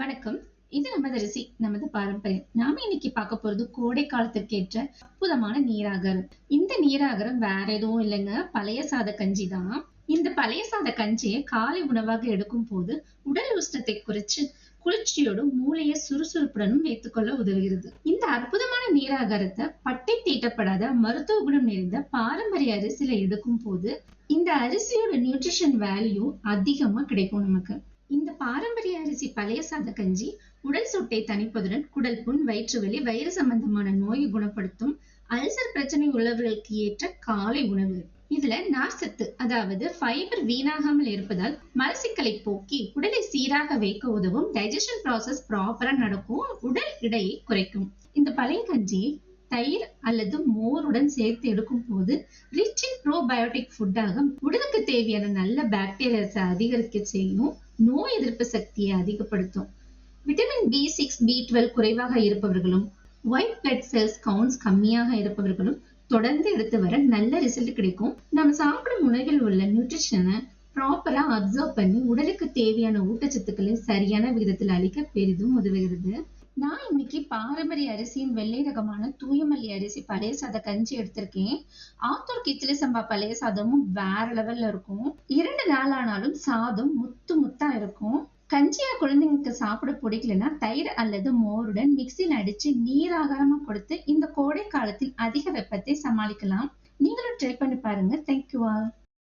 வணக்கம். இது நமது ரிசி நமது பாரம்பரியம். நாம இன்னைக்கு பார்க்க போறது கோடை காலத்திற்கு ஏற்ற அற்புதமான நீராகரம். இந்த நீராகரம் வேற எதுவும் இல்லைங்க. பழைய சாத கஞ்சி தான். இந்த பழைய சாத கஞ்சியை காலை உணவாக எடுக்கும் போது உடல் உஷ்ணத்தை குறைச்சு குளிர்ச்சியோடும் மூளையை சுறுசுறுப்புடனும் வைத்துக்கொள்ள உதவுகிறது. இந்த அற்புதமான நீராகாரத்தை பட்டை தீட்டப்படாத மருத்துவ குணம் நிறைந்த பாரம்பரிய அரிசியில எடுக்கும் போது இந்த அரிசியோட நியூட்ரிஷன் வேல்யூ அதிகமா கிடைக்கும் நமக்கு. பாரம்பரிய அரிசி பழைய சாத கஞ்சி உடல் சூட்டை தணிப்பதுடன் குடல் புண் வயிற்றுவலி வயிறு சம்பந்தமான நோயை குணப்படுத்தும் அல்சர் பிரச்சனை உள்ளவர்களுக்கு ஏற்ற காலை உணவு. இதுல நார்சத்து அதாவது ஃபைபர் வீணாகாமல் இருப்பதால் மலசிக்கலை போக்கி உடலை சீராக வைக்க உதவும் டைஜஷன் ப்ராசஸ் ப்ராப்பரா நடக்கும் உடல் இடையை குறைக்கும். இந்த பழைய கஞ்சி தயிர் அல்லது மோருடன் சேர்த்து எடுக்கும் போது ரிச் இன் ப்ரோபயோட்டிக் ஃபுட்டாக உடலுக்கு தேவையான நல்ல பாக்டீரியாஸை அதிகரிக்க செய்யும் நோய் எதிர்ப்பு சக்தியை அதிகப்படுத்தும். Vitamin B six B twelve குறைவாக இருப்பவர்களும் ஒயிட் பிளட் செல்ஸ் கவுண்ட்ஸ் கம்மியாக இருப்பவர்களும் தொடர்ந்து எடுத்து வர நல்ல ரிசல்ட் கிடைக்கும். நம்ம சாப்பிடும் உணவில் உள்ள நியூட்ரிஷனை ப்ராப்பரா அப்சர்வ் பண்ணி உடலுக்கு தேவையான ஊட்டச்சத்துக்களை சரியான விகிதத்தில் அளிக்க பெரிதும் உதவுகிறது. நான் இன்னைக்கு பாரம்பரிய அரிசியின் வெள்ளை ரகமான தூயமல்லி அரிசி பழைய சாத கஞ்சி எடுத்திருக்கேன். ஆத்தூர் கிச்சிலி சம்பா பழைய சாதமும் வேற லெவல்ல இருக்கும். இரண்டு நாள் ஆனாலும் சாதம் முத்து முத்தா இருக்கும். கஞ்சியா குழந்தைங்களுக்கு சாப்பிட பிடிக்கலன்னா தயிர் அல்லது மோருடன் மிக்சியில் அடிச்சு நீராகாரமா கொடுத்து இந்த கோடை காலத்தில் அதிக வெப்பத்தை சமாளிக்கலாம். நீங்களும் ட்ரை பண்ணி பாருங்க. Thank you all